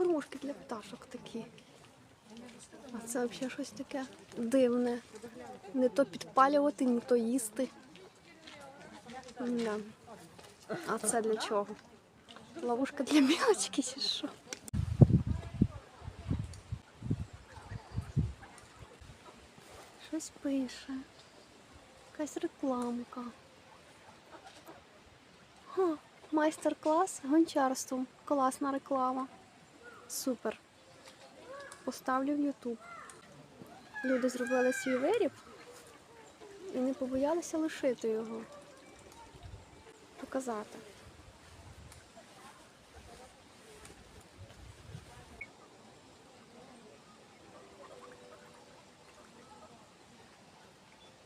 ловушки для пташок такі. А це взагалі щось таке дивне. Не то підпалювати, не то їсти. Да. А це для чого? Ловушка для білочки чи що? Щось пише. Якась рекламка. Майстер-клас гончарством. Класна реклама. Супер. Поставлю в Ютуб. Люди зробили свій виріб і не побоялися лишити його. Показати.